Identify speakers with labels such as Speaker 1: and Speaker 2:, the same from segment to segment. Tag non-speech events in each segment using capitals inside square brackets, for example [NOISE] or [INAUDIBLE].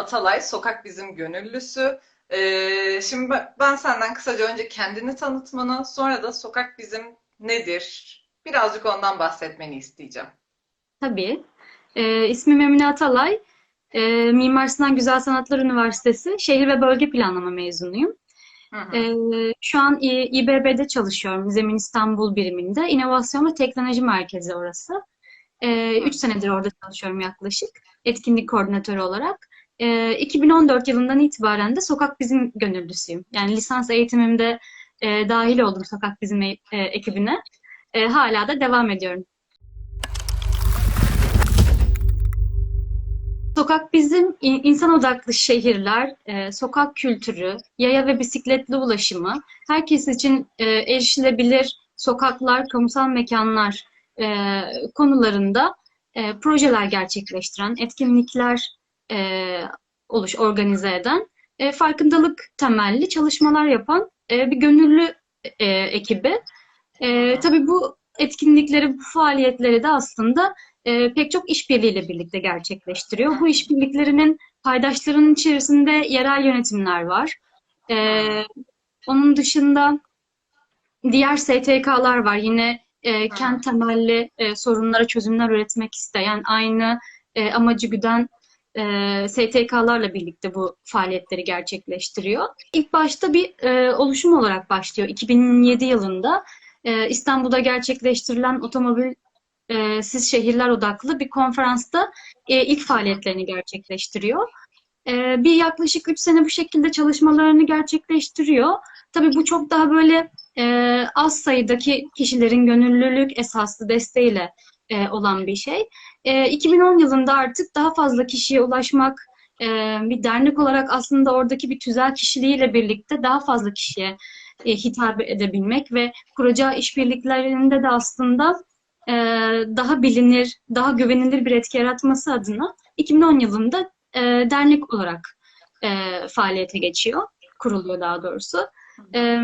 Speaker 1: Atalay, Sokak Bizim Gönüllüsü. Ee, şimdi ben senden kısaca önce kendini tanıtmanı, sonra da Sokak Bizim nedir? Birazcık ondan bahsetmeni isteyeceğim.
Speaker 2: Tabii. Ee, ismim Emine Atalay. Ee, Mimar Sinan Güzel Sanatlar Üniversitesi Şehir ve Bölge Planlama mezunuyum.
Speaker 1: Hı hı.
Speaker 2: Ee, şu an İBB'de çalışıyorum. Zemin İstanbul biriminde. İnovasyon ve Teknoloji Merkezi orası. Ee, üç senedir orada çalışıyorum yaklaşık. Etkinlik koordinatörü olarak. Ee, 2014 yılından itibaren de Sokak Bizim gönüllüsüyüm. Yani lisans eğitimimde e, dahil oldum Sokak Bizim e- e, ekibine. E, hala da devam ediyorum. Sokak bizim in- insan odaklı şehirler, e, sokak kültürü, yaya ve bisikletli ulaşımı, herkes için e, erişilebilir sokaklar, kamusal mekanlar e, konularında e, projeler gerçekleştiren, etkinlikler e, oluş organize eden, e, farkındalık temelli çalışmalar yapan e, bir gönüllü e, ekibi. E, tabii bu etkinlikleri, bu faaliyetleri de aslında e, pek çok işbirliğiyle birlikte gerçekleştiriyor. Bu işbirliklerinin paydaşlarının içerisinde yerel yönetimler var. E, onun dışında diğer STK'lar var. Yine e, kent temelli e, sorunlara çözümler üretmek isteyen, aynı e, amacı güden e, STK'larla birlikte bu faaliyetleri gerçekleştiriyor. İlk başta bir e, oluşum olarak başlıyor. 2007 yılında e, İstanbul'da gerçekleştirilen otomobil e, siz şehirler odaklı bir konferansta e, ilk faaliyetlerini gerçekleştiriyor. E, bir yaklaşık 3 sene bu şekilde çalışmalarını gerçekleştiriyor. Tabii bu çok daha böyle e, az sayıdaki kişilerin gönüllülük esaslı desteğiyle e, olan bir şey. E, 2010 yılında artık daha fazla kişiye ulaşmak, e, bir dernek olarak aslında oradaki bir tüzel kişiliğiyle birlikte daha fazla kişiye e, hitap edebilmek ve kuracağı işbirliklerinde de aslında e, daha bilinir, daha güvenilir bir etki yaratması adına 2010 yılında e, dernek olarak e, faaliyete geçiyor, kuruluyor daha doğrusu. E,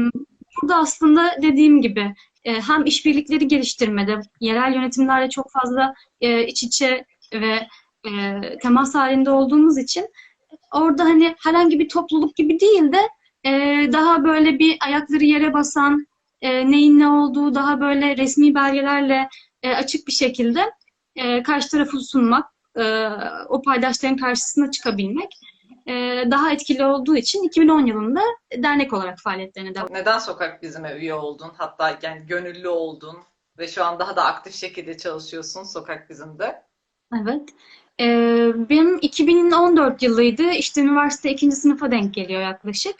Speaker 2: burada aslında dediğim gibi e, hem işbirlikleri geliştirmede, yerel yönetimlerle çok fazla e, iç içe ve e, temas halinde olduğumuz için orada hani herhangi bir topluluk gibi değil de e, daha böyle bir ayakları yere basan, neyin ne olduğu daha böyle resmi belgelerle açık bir şekilde karşı tarafı sunmak, o paydaşların karşısına çıkabilmek e, daha etkili olduğu için 2010 yılında dernek olarak faaliyetlerine devam
Speaker 1: Neden Sokak Bizim'e üye oldun? Hatta yani gönüllü oldun ve şu an daha da aktif şekilde çalışıyorsun Sokak Bizim'de.
Speaker 2: Evet. Ee, benim 2014 yılıydı. İşte üniversite ikinci sınıfa denk geliyor yaklaşık.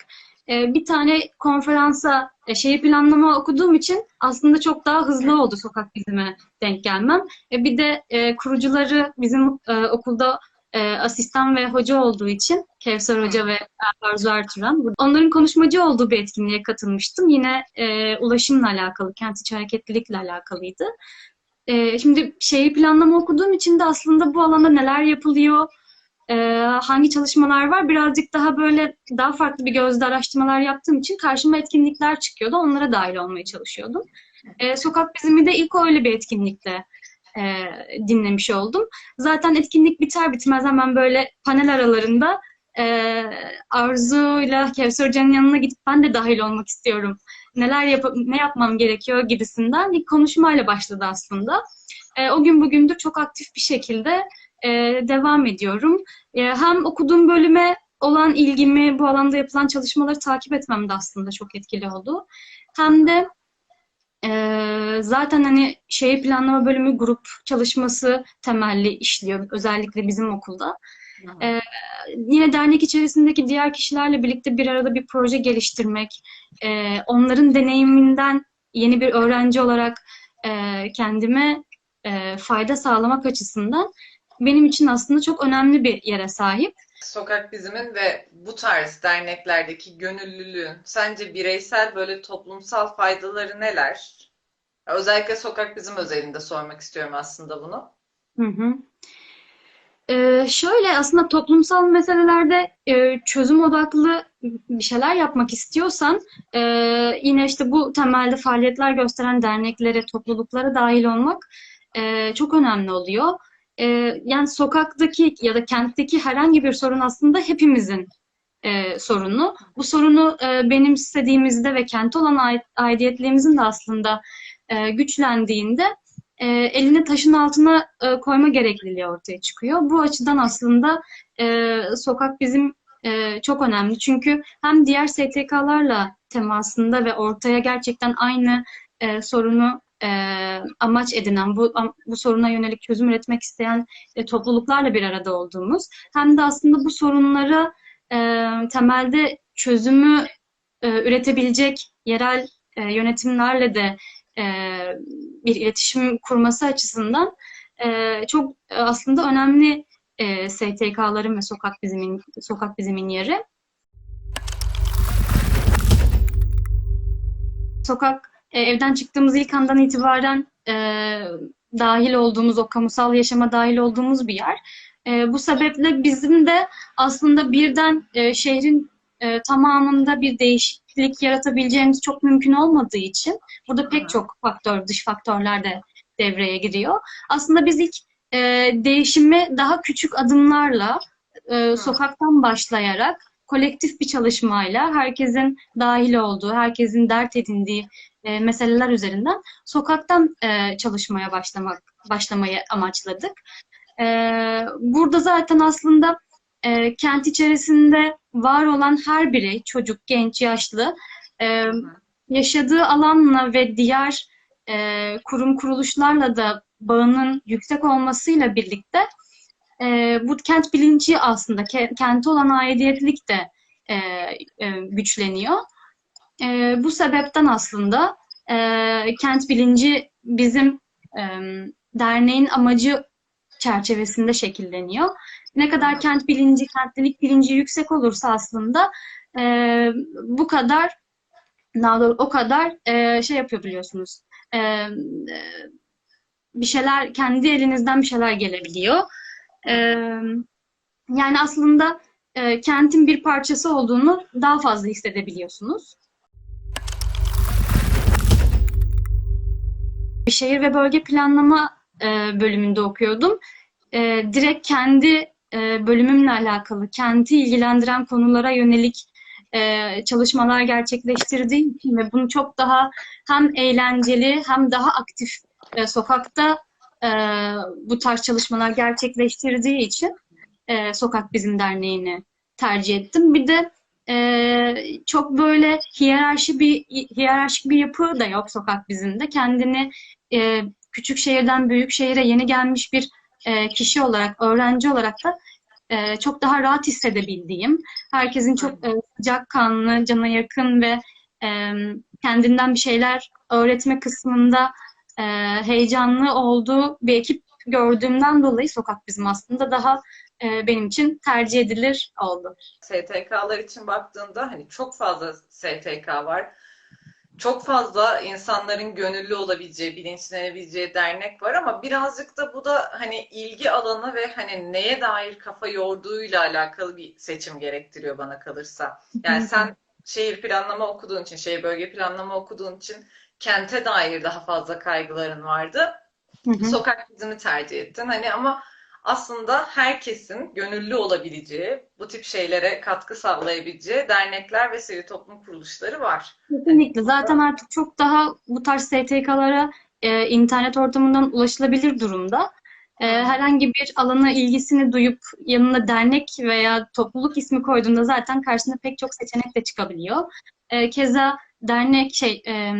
Speaker 2: Ee, bir tane konferansa e, şehir planlama okuduğum için aslında çok daha hızlı oldu sokak bizime denk gelmem. E, bir de e, kurucuları bizim e, okulda e, asistan ve hoca olduğu için Kevser Hoca ve Arzu Ertuğran. Onların konuşmacı olduğu bir etkinliğe katılmıştım. Yine e, ulaşımla alakalı, kent içi hareketlilikle alakalıydı. Ee, şimdi şehir planlama okuduğum için de aslında bu alanda neler yapılıyor, e, hangi çalışmalar var birazcık daha böyle daha farklı bir gözle araştırmalar yaptığım için karşıma etkinlikler çıkıyordu. Onlara dahil olmaya çalışıyordum. E, Sokak Bizim'i de ilk öyle bir etkinlikle e, dinlemiş oldum. Zaten etkinlik biter bitmez hemen böyle panel aralarında e, Arzu'yla Kevser Hoca'nın yanına gidip ben de dahil olmak istiyorum. Neler yap ne yapmam gerekiyor gibisinden ilk konuşmayla başladı aslında. E, o gün bugündür çok aktif bir şekilde e, devam ediyorum. E, hem okuduğum bölüme olan ilgimi, bu alanda yapılan çalışmaları takip etmem de aslında çok etkili oldu. Hem de ee, zaten hani şehir planlama bölümü grup çalışması temelli işliyor. Özellikle bizim okulda. Ee, yine dernek içerisindeki diğer kişilerle birlikte bir arada bir proje geliştirmek, e, onların deneyiminden yeni bir öğrenci olarak e, kendime e, fayda sağlamak açısından benim için aslında çok önemli bir yere sahip.
Speaker 1: Sokak Bizim'in ve bu tarz derneklerdeki gönüllülüğün sence bireysel böyle toplumsal faydaları neler? Özellikle Sokak Bizim özelinde sormak istiyorum aslında bunu.
Speaker 2: Hı hı. Ee, şöyle aslında toplumsal meselelerde e, çözüm odaklı bir şeyler yapmak istiyorsan e, yine işte bu temelde faaliyetler gösteren derneklere, topluluklara dahil olmak e, çok önemli oluyor. E, yani sokaktaki ya da kentteki herhangi bir sorun aslında hepimizin e, sorunu. Bu sorunu e, benimsediğimizde ve kente olan ait- aidiyetliğimizin de aslında e, güçlendiğinde e, elini taşın altına e, koyma gerekliliği ortaya çıkıyor. Bu açıdan aslında e, sokak bizim e, çok önemli. Çünkü hem diğer STK'larla temasında ve ortaya gerçekten aynı e, sorunu e, amaç edinen, bu bu soruna yönelik çözüm üretmek isteyen e, topluluklarla bir arada olduğumuz, hem de aslında bu sorunlara e, temelde çözümü e, üretebilecek yerel e, yönetimlerle de e, bir iletişim kurması açısından e, çok e, aslında önemli e, STK'ların ve sokak bizimin sokak bizimin yeri. Sokak e, evden çıktığımız ilk andan itibaren e, dahil olduğumuz, o kamusal yaşama dahil olduğumuz bir yer. E, bu sebeple bizim de aslında birden e, şehrin e, tamamında bir değişiklik yaratabileceğimiz çok mümkün olmadığı için burada pek çok faktör, dış faktörler de devreye giriyor. Aslında biz ilk e, değişimi daha küçük adımlarla e, sokaktan başlayarak kolektif bir çalışmayla herkesin dahil olduğu, herkesin dert edindiği e, meseleler üzerinden sokaktan e, çalışmaya başlamak başlamayı amaçladık. E, burada zaten aslında e, kent içerisinde var olan her birey, çocuk, genç, yaşlı, e, yaşadığı alanla ve diğer e, kurum kuruluşlarla da bağının yüksek olmasıyla birlikte e, bu kent bilinci aslında ke- kente olan aidiyetlik de e, e, güçleniyor. E, bu sebepten aslında e, kent bilinci bizim e, derneğin amacı çerçevesinde şekilleniyor. Ne kadar kent bilinci, kentlilik bilinci yüksek olursa aslında e, bu kadar daha doğrusu o kadar e, şey yapabiliyorsunuz. E, e, bir şeyler kendi elinizden bir şeyler gelebiliyor. E, yani aslında e, kentin bir parçası olduğunu daha fazla hissedebiliyorsunuz. Bir şehir ve bölge planlama e, bölümünde okuyordum. E, direkt kendi e, bölümümle alakalı, kenti ilgilendiren konulara yönelik e, çalışmalar gerçekleştirdiğim için ve bunu çok daha hem eğlenceli hem daha aktif e, sokakta e, bu tarz çalışmalar gerçekleştirdiği için e, Sokak Bizim Derneği'ni tercih ettim. Bir de e, çok böyle hiyerarşi bir hiyerarşik bir yapı da yok Sokak Bizim'de. Kendini e, küçük şehirden büyük şehire yeni gelmiş bir e, kişi olarak, öğrenci olarak da e, çok daha rahat hissedebildiğim, herkesin çok e, sıcakkanlı, cana yakın ve e, kendinden bir şeyler öğretme kısmında e, heyecanlı olduğu bir ekip gördüğümden dolayı Sokak Bizim aslında daha e, benim için tercih edilir oldu.
Speaker 1: STK'lar için baktığında hani çok fazla STK var. Çok fazla insanların gönüllü olabileceği, bilinçlenebileceği dernek var ama birazcık da bu da hani ilgi alanı ve hani neye dair kafa yorduğuyla alakalı bir seçim gerektiriyor bana kalırsa. Yani sen şehir planlama okuduğun için, şehir bölge planlama okuduğun için kente dair daha fazla kaygıların vardı.
Speaker 2: Hı hı.
Speaker 1: Sokak dizimi tercih ettin. Hani ama aslında herkesin gönüllü olabileceği, bu tip şeylere katkı sağlayabileceği dernekler ve sivil toplum kuruluşları var.
Speaker 2: Kesinlikle. Zaten artık çok daha bu tarz STK'lara e, internet ortamından ulaşılabilir durumda. E, herhangi bir alana ilgisini duyup yanına dernek veya topluluk ismi koyduğunda zaten karşısına pek çok seçenek de çıkabiliyor. E, keza dernek şey e,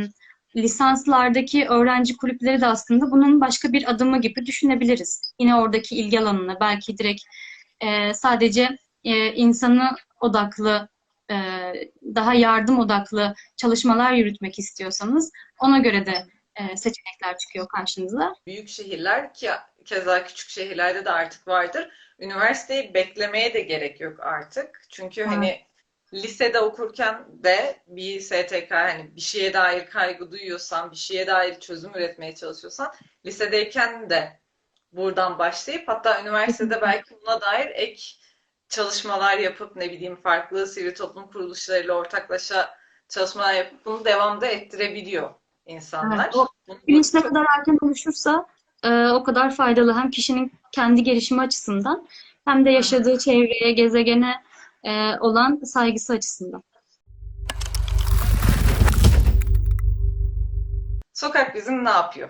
Speaker 2: lisanslardaki öğrenci kulüpleri de aslında bunun başka bir adımı gibi düşünebiliriz. Yine oradaki ilgi alanına belki direkt e, sadece e, insanı odaklı e, daha yardım odaklı çalışmalar yürütmek istiyorsanız ona göre de e, seçenekler çıkıyor karşınıza.
Speaker 1: Büyük şehirler ki keza küçük şehirlerde de artık vardır. Üniversiteyi beklemeye de gerek yok artık. Çünkü
Speaker 2: Evet.
Speaker 1: hani lisede okurken de bir STK hani bir şeye dair kaygı duyuyorsan, bir şeye dair çözüm üretmeye çalışıyorsan lisedeyken de buradan başlayıp hatta üniversitede belki buna dair ek çalışmalar yapıp ne bileyim farklı sivil toplum kuruluşlarıyla ortaklaşa çalışmalar yapıp bunu devamda ettirebiliyor insanlar.
Speaker 2: Evet, o Bilinç ne kadar erken oluşursa e, o kadar faydalı hem kişinin kendi gelişimi açısından hem de yaşadığı çevreye, gezegene e, olan saygısı açısından.
Speaker 1: Sokak bizim ne yapıyor?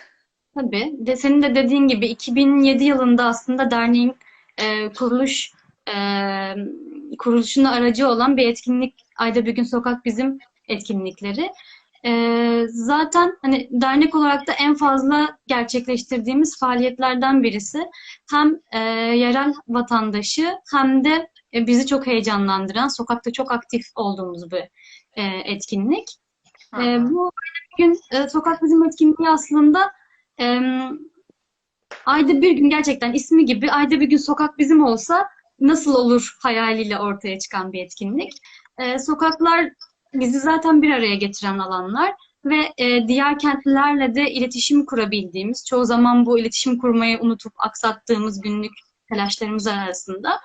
Speaker 1: [LAUGHS]
Speaker 2: Tabii. De senin de dediğin gibi 2007 yılında aslında derneğin e, kuruluş e, kuruluşunun aracı olan bir etkinlik Ayda Bir Gün Sokak Bizim etkinlikleri. E, zaten hani dernek olarak da en fazla gerçekleştirdiğimiz faaliyetlerden birisi hem e, yerel vatandaşı hem de bizi çok heyecanlandıran, sokakta çok aktif olduğumuz bir e, etkinlik.
Speaker 1: Hı
Speaker 2: E, bu gün e, Sokak Bizim etkinliği aslında e, ayda bir gün gerçekten ismi gibi ayda bir gün sokak bizim olsa nasıl olur hayaliyle ortaya çıkan bir etkinlik. E, sokaklar bizi zaten bir araya getiren alanlar ve e, diğer kentlilerle de iletişim kurabildiğimiz, çoğu zaman bu iletişim kurmayı unutup aksattığımız günlük telaşlarımız arasında.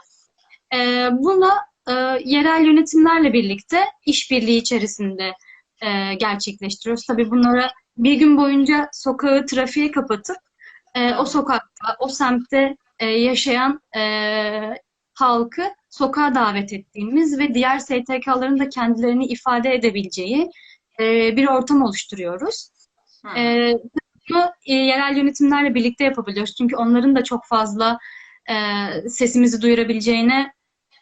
Speaker 2: E, buna e, yerel yönetimlerle birlikte işbirliği içerisinde e, gerçekleştiriyoruz. Tabii bunlara bir gün boyunca sokağı trafiğe kapatıp e, o sokakta, o semtte e, yaşayan e, halkı sokağa davet ettiğimiz ve diğer STK'ların da kendilerini ifade edebileceği e, bir ortam oluşturuyoruz. E, bunu e, yerel yönetimlerle birlikte yapabiliyoruz. Çünkü onların da çok fazla e, sesimizi duyurabileceğine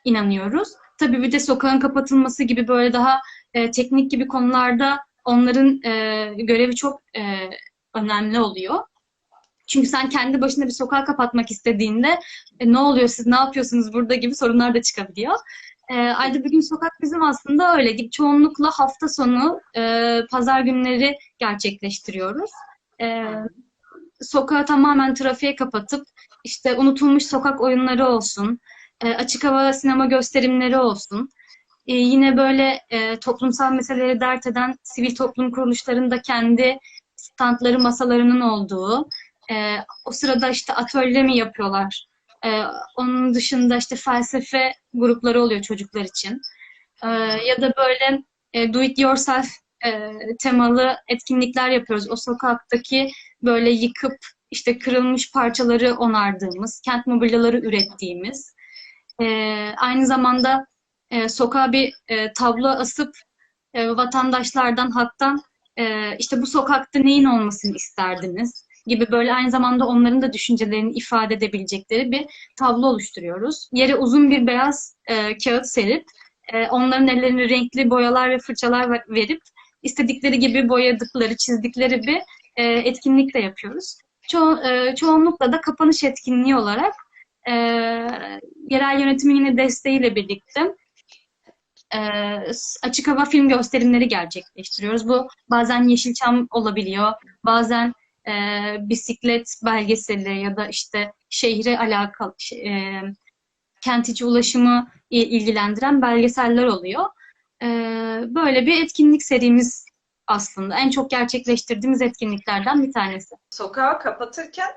Speaker 2: inanıyoruz. Tabii bir de sokağın kapatılması gibi böyle daha e, teknik gibi konularda onların e, görevi çok e, önemli oluyor. Çünkü sen kendi başına bir sokağı kapatmak istediğinde e, ne oluyor siz ne yapıyorsunuz burada gibi sorunlar da çıkabiliyor. E, ayda bir gün sokak bizim aslında öyle gibi çoğunlukla hafta sonu e, pazar günleri gerçekleştiriyoruz. E, sokağı tamamen trafiğe kapatıp işte unutulmuş sokak oyunları olsun, e, açık hava sinema gösterimleri olsun. E, yine böyle e, toplumsal meseleleri dert eden sivil toplum kuruluşlarının da kendi standları, masalarının olduğu, o sırada işte atölye mi yapıyorlar? Onun dışında işte felsefe grupları oluyor çocuklar için. Ya da böyle do it yourself temalı etkinlikler yapıyoruz. O sokaktaki böyle yıkıp işte kırılmış parçaları onardığımız, kent mobilyaları ürettiğimiz, e, aynı zamanda e, sokağa bir e, tablo asıp e, vatandaşlardan halktan e, işte bu sokakta neyin olmasını isterdiniz gibi böyle aynı zamanda onların da düşüncelerini ifade edebilecekleri bir tablo oluşturuyoruz. Yere uzun bir beyaz e, kağıt serip e, onların ellerine renkli boyalar ve fırçalar ver- verip istedikleri gibi boyadıkları, çizdikleri bir e, etkinlik de yapıyoruz. Ço- e, çoğunlukla da kapanış etkinliği olarak e, yerel yönetimin yine desteğiyle birlikte e, açık hava film gösterimleri gerçekleştiriyoruz. Bu bazen Yeşilçam olabiliyor, bazen e, bisiklet belgeseli ya da işte şehre alakalı şey, e, kent içi ulaşımı ilgilendiren belgeseller oluyor. E, böyle bir etkinlik serimiz aslında en çok gerçekleştirdiğimiz etkinliklerden bir tanesi.
Speaker 1: Sokağı kapatırken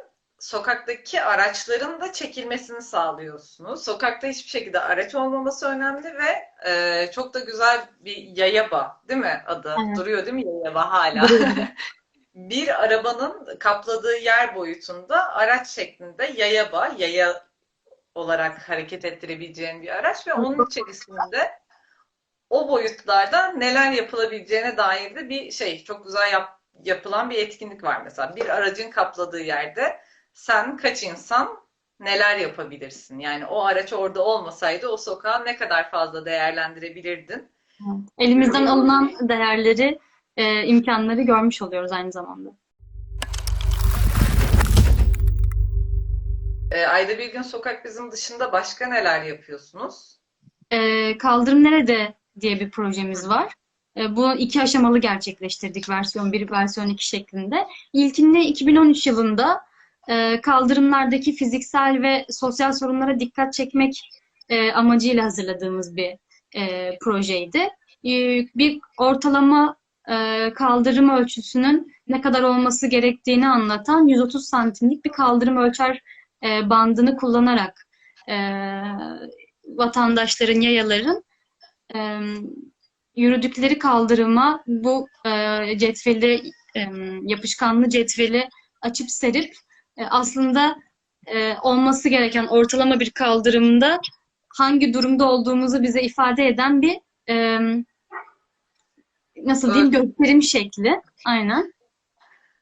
Speaker 1: sokaktaki araçların da çekilmesini sağlıyorsunuz. Sokakta hiçbir şekilde araç olmaması önemli ve e, çok da güzel bir yayaba, değil mi adı?
Speaker 2: Evet.
Speaker 1: Duruyor değil mi yayaba hala? [LAUGHS] Bir arabanın kapladığı yer boyutunda araç şeklinde yayaba, yaya olarak hareket ettirebileceğin bir araç ve onun içerisinde o boyutlarda neler yapılabileceğine dair de bir şey, çok güzel yap- yapılan bir etkinlik var mesela. Bir aracın kapladığı yerde sen kaç insan neler yapabilirsin? Yani o araç orada olmasaydı o sokağı ne kadar fazla değerlendirebilirdin?
Speaker 2: Elimizden alınan değerleri, e, imkanları görmüş oluyoruz aynı zamanda.
Speaker 1: E, ayda bir gün sokak bizim dışında başka neler yapıyorsunuz?
Speaker 2: E, Kaldırım Nerede diye bir projemiz var. E, bu iki aşamalı gerçekleştirdik versiyon 1, versiyon 2 şeklinde. İlkinde 2013 yılında e, kaldırımlardaki fiziksel ve sosyal sorunlara dikkat çekmek e, amacıyla hazırladığımız bir e, projeydi. E, bir ortalama e, kaldırım ölçüsünün ne kadar olması gerektiğini anlatan 130 santimlik bir kaldırım ölçer bandını kullanarak vatandaşların, yayaların yürüdükleri kaldırıma bu cetveli, yapışkanlı cetveli açıp serip e, aslında e, olması gereken ortalama bir kaldırımda hangi durumda olduğumuzu bize ifade eden bir e, nasıl diyeyim gösterim şekli. Aynen.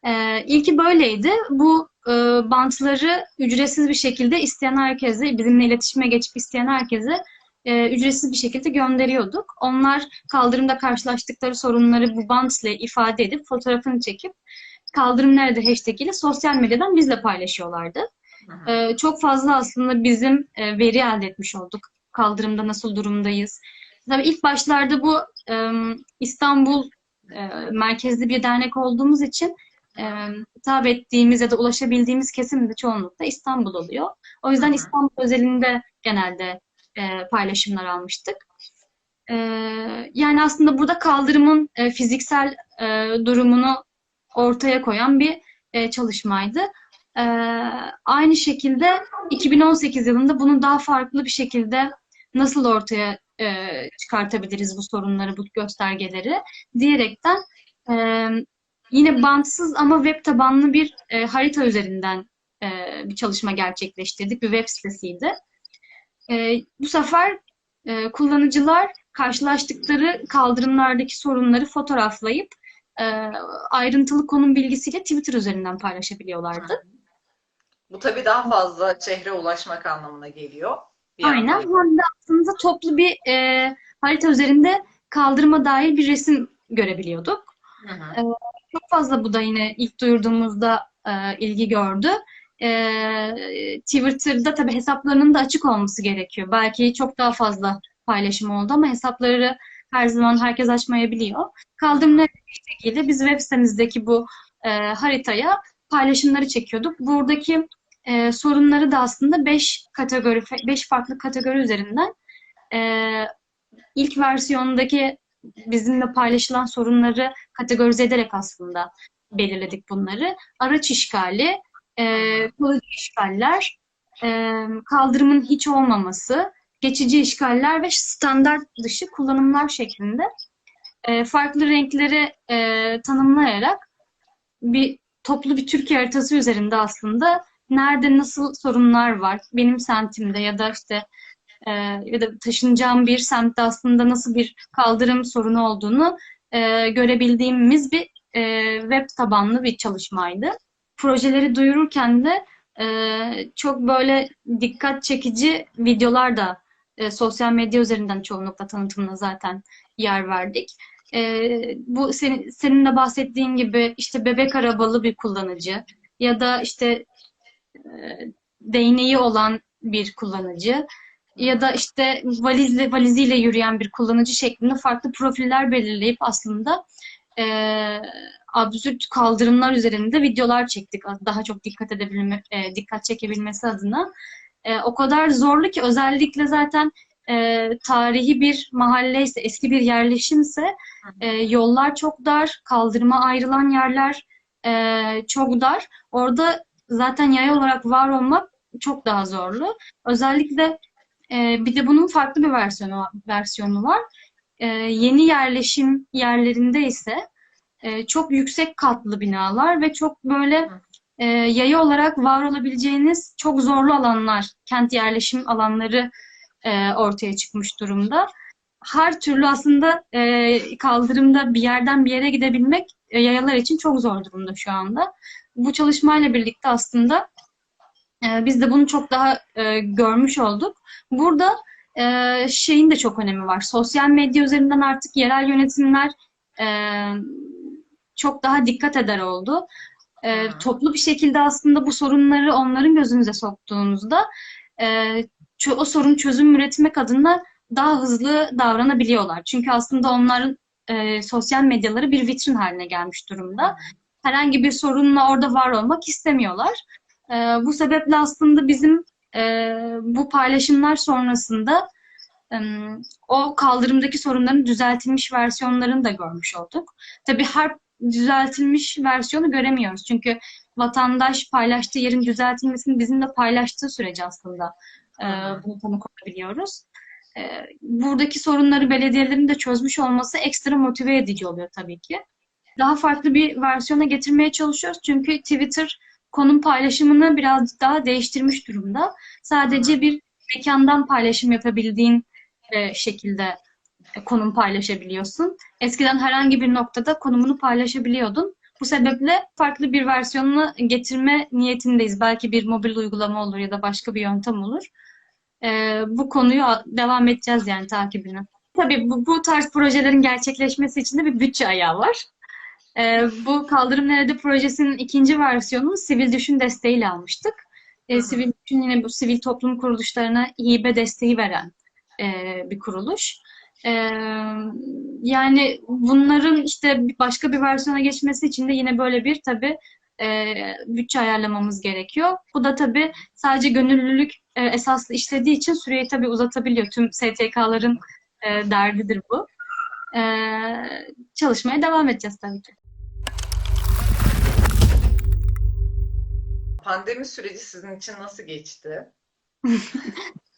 Speaker 2: E, ilki böyleydi. Bu e, bantları ücretsiz bir şekilde isteyen herkese, bizimle iletişime geçip isteyen herkese e, ücretsiz bir şekilde gönderiyorduk. Onlar kaldırımda karşılaştıkları sorunları bu bant ile ifade edip fotoğrafını çekip kaldırım nerede hashtag ile sosyal medyadan bizle paylaşıyorlardı.
Speaker 1: Hı hı.
Speaker 2: Ee, çok fazla aslında bizim e, veri elde etmiş olduk. Kaldırımda nasıl durumdayız. Tabii ilk başlarda bu İstanbul e, merkezli bir dernek olduğumuz için e, hitap ettiğimiz ya da ulaşabildiğimiz kesim de çoğunlukla İstanbul oluyor. O yüzden
Speaker 1: Hı hı.
Speaker 2: İstanbul özelinde genelde e, paylaşımlar almıştık. E, yani aslında burada kaldırımın e, fiziksel e, durumunu ortaya koyan bir e, çalışmaydı. E, aynı şekilde 2018 yılında bunu daha farklı bir şekilde nasıl ortaya e, çıkartabiliriz bu sorunları, bu göstergeleri diyerekten e, yine bantsız ama web tabanlı bir e, harita üzerinden e, bir çalışma gerçekleştirdik. Bir web sitesiydi. E, bu sefer e, kullanıcılar karşılaştıkları kaldırımlardaki sorunları fotoğraflayıp e, ayrıntılı konum bilgisiyle Twitter üzerinden paylaşabiliyorlardı.
Speaker 1: Bu tabii daha fazla şehre ulaşmak anlamına geliyor. Bir
Speaker 2: Aynen.
Speaker 1: yandan.
Speaker 2: Hem de aslında toplu bir e, harita üzerinde kaldırıma dair bir resim görebiliyorduk.
Speaker 1: Hı hı.
Speaker 2: Çok fazla bu da yine ilk duyurduğumuzda e, ilgi gördü. E, Twitter'da tabii hesaplarının da açık olması gerekiyor. Belki çok daha fazla paylaşım oldu ama hesapları her zaman herkes açmayabiliyor. Kaldırımla ilgili biz web sitemizdeki bu e, haritaya paylaşımları çekiyorduk. Buradaki e, sorunları da aslında 5 kategori, 5 farklı kategori üzerinden e, ilk versiyondaki bizimle paylaşılan sorunları kategorize ederek aslında belirledik bunları. Araç işgali, e, kalıcı işgaller, e, kaldırımın hiç olmaması, geçici işgaller ve standart dışı kullanımlar şeklinde e, farklı renkleri e, tanımlayarak bir toplu bir Türkiye haritası üzerinde aslında nerede nasıl sorunlar var benim semtimde ya da işte e, ya da taşınacağım bir semtte aslında nasıl bir kaldırım sorunu olduğunu e, görebildiğimiz bir e, web tabanlı bir çalışmaydı. Projeleri duyururken de e, çok böyle dikkat çekici videolar da e, sosyal medya üzerinden çoğunlukla tanıtımına zaten yer verdik. E, bu senin, senin de bahsettiğin gibi işte bebek arabalı bir kullanıcı ya da işte e, değneği olan bir kullanıcı ya da işte valizle valiziyle yürüyen bir kullanıcı şeklinde farklı profiller belirleyip aslında e, absürt kaldırımlar üzerinde videolar çektik. Daha çok dikkat edebilme, e, dikkat çekebilmesi adına. E, o kadar zorlu ki özellikle zaten e, tarihi bir mahalle ise, eski bir yerleşimse e, yollar çok dar, kaldırıma ayrılan yerler e, çok dar. Orada zaten yaya olarak var olmak çok daha zorlu. Özellikle e, bir de bunun farklı bir versiyonu versiyonu var. E, yeni yerleşim yerlerinde ise e, çok yüksek katlı binalar ve çok böyle e, yaya olarak var olabileceğiniz çok zorlu alanlar, kent yerleşim alanları e, ortaya çıkmış durumda. Her türlü aslında e, kaldırımda bir yerden bir yere gidebilmek e, yayalar için çok zor durumda şu anda. Bu çalışmayla birlikte aslında biz de bunu çok daha görmüş olduk. Burada şeyin de çok önemi var. Sosyal medya üzerinden artık yerel yönetimler çok daha dikkat eder oldu. E, toplu bir şekilde aslında bu sorunları onların gözünüze soktuğunuzda e, o sorun çözüm üretmek adına daha hızlı davranabiliyorlar. Çünkü aslında onların e, sosyal medyaları bir vitrin haline gelmiş durumda. Herhangi bir sorunla orada var olmak istemiyorlar. E, bu sebeple aslında bizim e, bu paylaşımlar sonrasında o kaldırımdaki sorunların düzeltilmiş versiyonlarını da görmüş olduk. Tabii her düzeltilmiş versiyonu göremiyoruz. Çünkü vatandaş paylaştığı yerin düzeltilmesini bizimle paylaştığı sürece aslında e, bunu tanık olabiliyoruz. E, buradaki sorunları belediyelerin de çözmüş olması ekstra motive edici oluyor tabii ki. Daha farklı bir versiyona getirmeye çalışıyoruz. Çünkü Twitter konum paylaşımını biraz daha değiştirmiş durumda. Sadece bir mekandan paylaşım yapabildiğin e, şekilde konum paylaşabiliyorsun. Eskiden herhangi bir noktada konumunu paylaşabiliyordun. Bu sebeple farklı bir versiyonunu getirme niyetindeyiz. Belki bir mobil uygulama olur ya da başka bir yöntem olur. E, bu konuyu devam edeceğiz yani takibine. Tabii bu, bu tarz projelerin gerçekleşmesi için de bir bütçe ayağı var. E, bu Kaldırım Nerede projesinin ikinci versiyonunu Sivil Düşün desteğiyle almıştık. E,
Speaker 1: hı.
Speaker 2: Sivil Düşün yine bu sivil toplum kuruluşlarına hibe desteği veren e, bir kuruluş. E, yani bunların işte başka bir versiyona geçmesi için de yine böyle bir tabii e, bütçe ayarlamamız gerekiyor. Bu da tabii sadece gönüllülük e, esaslı işlediği için süreyi tabii uzatabiliyor. Tüm STK'ların e, derdidir bu. E, çalışmaya devam edeceğiz tabii ki.
Speaker 1: Pandemi süreci sizin için nasıl geçti? [LAUGHS]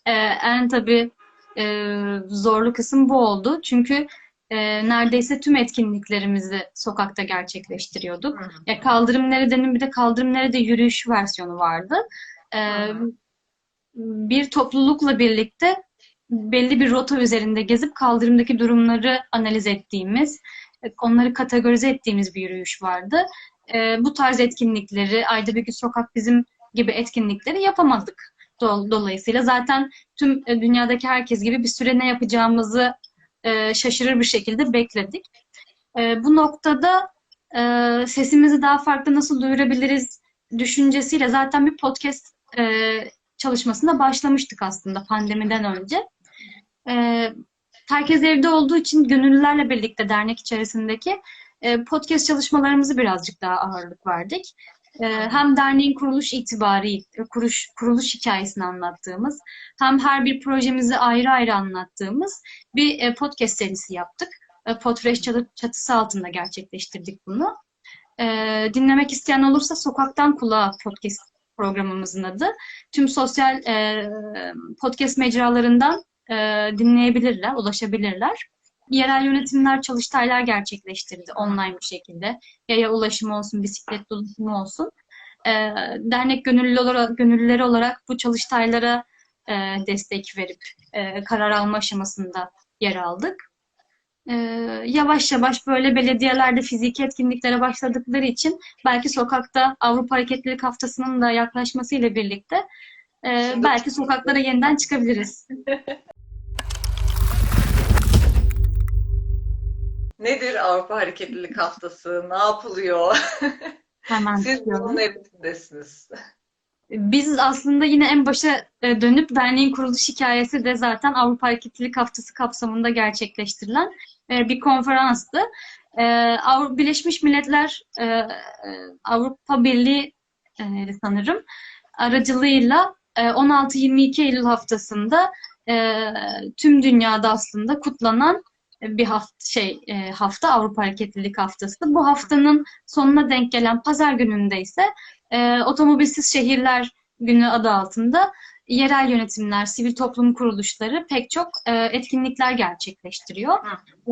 Speaker 2: Ee, en tabii e, zorlu kısım bu oldu. Çünkü e, neredeyse tüm etkinliklerimizi sokakta gerçekleştiriyorduk.
Speaker 1: Hı hı.
Speaker 2: Ya Kaldırım Nerede'nin bir de Kaldırım Nerede yürüyüş versiyonu vardı.
Speaker 1: Hı hı.
Speaker 2: bir toplulukla birlikte belli bir rota üzerinde gezip kaldırımdaki durumları analiz ettiğimiz, onları kategorize ettiğimiz bir yürüyüş vardı. Ee, bu tarz etkinlikleri, Ayda Bir Gün Sokak Bizim gibi etkinlikleri yapamadık. Dol- Dolayısıyla zaten tüm e, dünyadaki herkes gibi bir süre ne yapacağımızı e, şaşırır bir şekilde bekledik. E, bu noktada sesimizi daha farklı nasıl duyurabiliriz düşüncesiyle zaten bir podcast e, çalışmasına başlamıştık aslında pandemiden önce. Herkes evde olduğu için gönüllülerle birlikte dernek içerisindeki podcast çalışmalarımızı birazcık daha ağırlık verdik. E, hem derneğin kuruluş itibari, kuruluş, kuruluş hikayesini anlattığımız, hem her bir projemizi ayrı ayrı anlattığımız bir e, podcast serisi yaptık. E, Podfresh çatı- çatısı altında gerçekleştirdik bunu. E, dinlemek isteyen olursa Sokaktan Kulağa podcast programımızın adı. Tüm sosyal podcast mecralarından dinleyebilirler, ulaşabilirler. Yerel yönetimler çalıştaylar gerçekleştirdi online bir şekilde. Yaya ulaşımı olsun, bisiklet ulaşımı olsun. E, dernek gönüllü olarak, gönüllüleri olarak bu çalıştaylara e, destek verip e, karar alma aşamasında yer aldık. E, yavaş yavaş böyle belediyelerde fiziki etkinliklere başladıkları için belki sokakta Avrupa Hareketlilik Haftası'nın da yaklaşmasıyla birlikte e, belki sokaklara yeniden çıkabiliriz. [LAUGHS]
Speaker 1: Nedir Avrupa Hareketlilik Haftası? Ne yapılıyor? [LAUGHS]
Speaker 2: Hemen
Speaker 1: Siz bunun neresindesiniz?
Speaker 2: Biz aslında yine en başa e, dönüp derneğin kuruluş hikayesi de zaten Avrupa Hareketlilik Haftası kapsamında gerçekleştirilen e, bir konferanstı. E, Birleşmiş Milletler Avrupa Birliği sanırım aracılığıyla e, 16-22 Eylül haftasında tüm dünyada aslında kutlanan bir hafta şey e, hafta Avrupa Hareketlilik Haftası. Bu haftanın sonuna denk gelen pazar gününde ise e, Otomobilsiz Şehirler Günü adı altında yerel yönetimler, sivil toplum kuruluşları pek çok e, etkinlikler gerçekleştiriyor.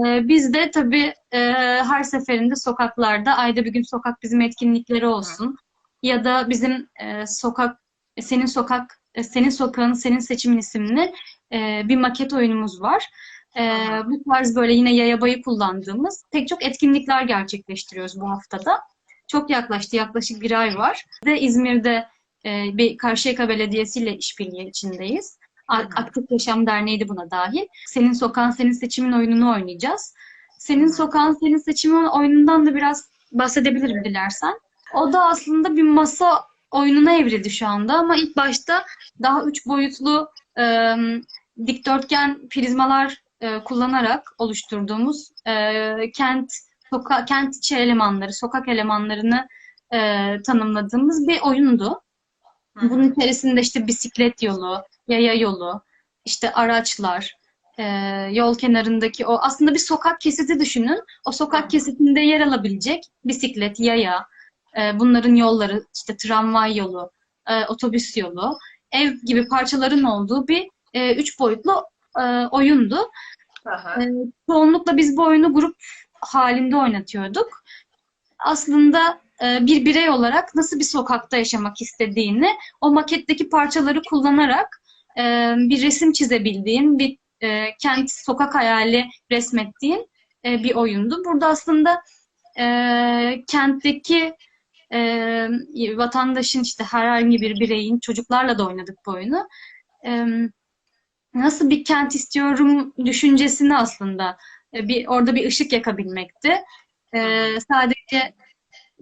Speaker 2: E, biz de tabii e, her seferinde sokaklarda ayda bir gün sokak bizim etkinlikleri olsun ya da bizim e, sokak senin sokak e, senin sokağın senin seçimin isimli e, bir maket oyunumuz var. E, bu tarz böyle yine yayabayı kullandığımız pek çok etkinlikler gerçekleştiriyoruz bu haftada. Çok yaklaştı, yaklaşık bir ay var. Ve İzmir'de e, bir Karşıyaka Belediyesi ile işbirliği içindeyiz. Aktif Yaşam Derneği de buna dahil. Senin Sokağın Senin Seçimin oyununu oynayacağız. Senin. Sokağın Senin Seçimin oyunundan da biraz bahsedebilirim dilersen. O da aslında bir masa oyununa evrildi şu anda ama ilk başta daha üç boyutlu e, dikdörtgen prizmalar e, kullanarak oluşturduğumuz e, kent soka kent içi elemanları, sokak elemanlarını e, tanımladığımız bir oyundu.
Speaker 1: Hı hı.
Speaker 2: Bunun içerisinde işte bisiklet yolu, yaya yolu, işte araçlar, e, yol kenarındaki o aslında bir sokak kesiti düşünün. O sokak kesitinde yer alabilecek bisiklet, yaya, e, bunların yolları, işte tramvay yolu, e, otobüs yolu, ev gibi parçaların olduğu bir e, üç boyutlu e, oyundu.
Speaker 1: Aha.
Speaker 2: E, çoğunlukla biz bu oyunu grup halinde oynatıyorduk. aslında e, bir birey olarak nasıl bir sokakta yaşamak istediğini o maketteki parçaları kullanarak e, bir resim çizebildiğin, bir e, kent sokak hayali resmettiğin e, bir oyundu. Burada aslında e, kentteki e, vatandaşın işte herhangi bir bireyin çocuklarla da oynadık bu oyunu. E, nasıl bir kent istiyorum düşüncesini aslında e, bir orada bir ışık yakabilmekti. E, sadece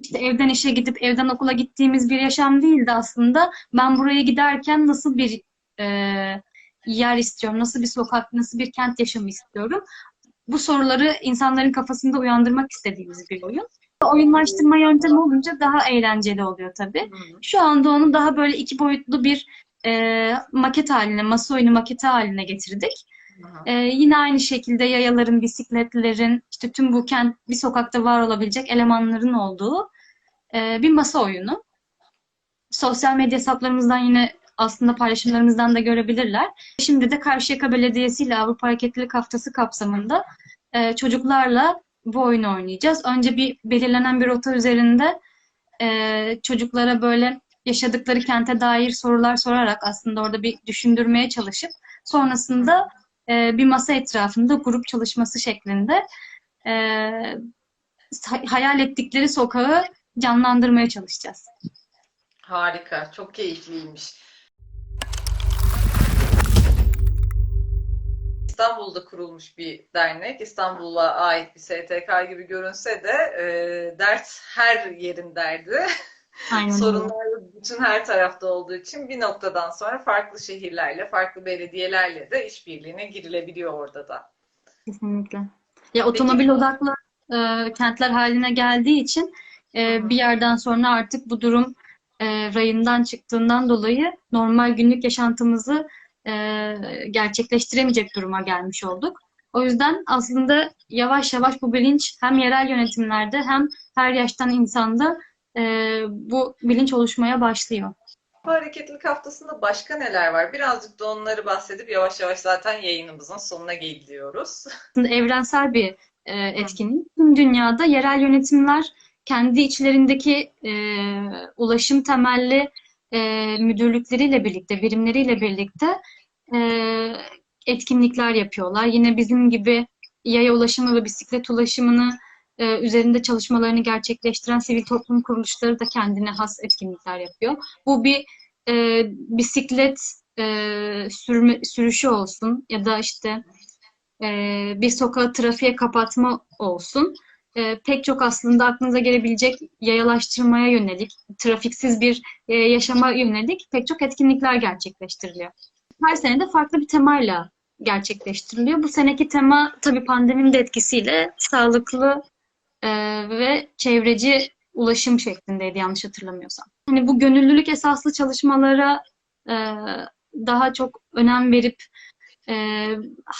Speaker 2: işte evden işe gidip evden okula gittiğimiz bir yaşam değildi aslında. Ben buraya giderken nasıl bir e, yer istiyorum, nasıl bir sokak, nasıl bir kent yaşamı istiyorum. Bu soruları insanların kafasında uyandırmak istediğimiz bir oyun. Oyunlaştırma yöntemi olunca daha eğlenceli oluyor tabii. Şu anda onu daha böyle iki boyutlu bir e, maket haline, masa oyunu maketi haline getirdik. E, yine aynı şekilde yayaların, bisikletlerin, işte tüm bu kent, bir sokakta var olabilecek elemanların olduğu e, bir masa oyunu. Sosyal medya hesaplarımızdan yine aslında paylaşımlarımızdan da görebilirler. Şimdi de Karşıyaka Belediyesi ile Avrupa Hareketlilik Haftası kapsamında e, çocuklarla bu oyunu oynayacağız. Önce bir belirlenen bir rota üzerinde e, çocuklara böyle yaşadıkları kente dair sorular sorarak aslında orada bir düşündürmeye çalışıp sonrasında e, bir masa etrafında grup çalışması şeklinde e, hayal ettikleri sokağı canlandırmaya çalışacağız.
Speaker 1: Harika, çok keyifliymiş. İstanbul'da kurulmuş bir dernek, İstanbul'a ait bir STK gibi görünse de e, dert her yerin derdi. [LAUGHS]
Speaker 2: Aynen.
Speaker 1: Sorunlar bütün her tarafta olduğu için bir noktadan sonra farklı şehirlerle, farklı belediyelerle de işbirliğine girilebiliyor orada da.
Speaker 2: Kesinlikle. Ya otomobil odaklı e, kentler haline geldiği için e, bir yerden sonra artık bu durum e, rayından çıktığından dolayı normal günlük yaşantımızı e, gerçekleştiremeyecek duruma gelmiş olduk. O yüzden aslında yavaş yavaş bu bilinç hem yerel yönetimlerde hem her yaştan insanda e, bu bilinç oluşmaya başlıyor.
Speaker 1: Bu hareketlilik haftasında başka neler var? Birazcık da onları bahsedip yavaş yavaş zaten yayınımızın sonuna geliyoruz.
Speaker 2: evrensel bir e, etkinlik. Tüm dünyada yerel yönetimler kendi içlerindeki e, ulaşım temelli e, müdürlükleriyle birlikte, birimleriyle birlikte e, etkinlikler yapıyorlar. Yine bizim gibi yaya ulaşımı ve bisiklet ulaşımını e, üzerinde çalışmalarını gerçekleştiren sivil toplum kuruluşları da kendine has etkinlikler yapıyor. Bu bir e, bisiklet e, sürme, sürüşü olsun ya da işte e, bir sokağı trafiğe kapatma olsun. E, pek çok aslında aklınıza gelebilecek yayalaştırmaya yönelik, trafiksiz bir e, yaşama yönelik pek çok etkinlikler gerçekleştiriliyor. Her sene de farklı bir temayla gerçekleştiriliyor. Bu seneki tema tabii pandeminin de etkisiyle sağlıklı e, ve çevreci ulaşım şeklindeydi yanlış hatırlamıyorsam. Hani bu gönüllülük esaslı çalışmalara e, daha çok önem verip e,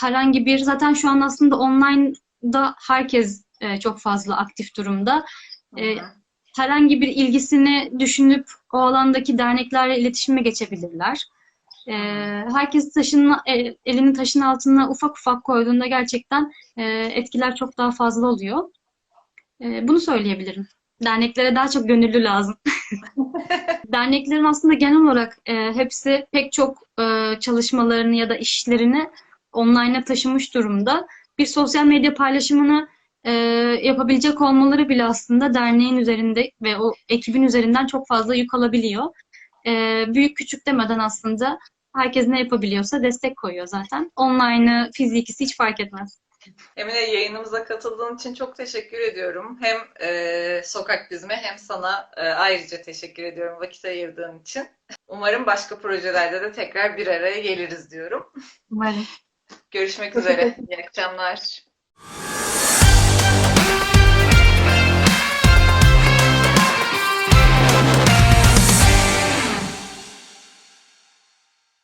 Speaker 2: herhangi bir zaten şu an aslında online'da herkes e, çok fazla aktif durumda. E, herhangi bir ilgisini düşünüp o alandaki derneklerle iletişime geçebilirler. E, herkes taşın e, elini taşın altına ufak ufak koyduğunda gerçekten e, etkiler çok daha fazla oluyor. E, bunu söyleyebilirim. Derneklere daha çok gönüllü lazım. [LAUGHS] Derneklerin aslında genel olarak e, hepsi pek çok e, çalışmalarını ya da işlerini online'a taşımış durumda. Bir sosyal medya paylaşımını e, yapabilecek olmaları bile aslında derneğin üzerinde ve o ekibin üzerinden çok fazla yük alabiliyor. E, büyük küçük demeden aslında herkes ne yapabiliyorsa destek koyuyor zaten. Online'ı, fizikisi hiç fark etmez.
Speaker 1: Emine yayınımıza katıldığın için çok teşekkür ediyorum. Hem e, Sokak Bizime hem sana e, ayrıca teşekkür ediyorum vakit ayırdığın için. Umarım başka projelerde de tekrar bir araya geliriz diyorum.
Speaker 2: Umarım.
Speaker 1: Görüşmek üzere. İyi akşamlar.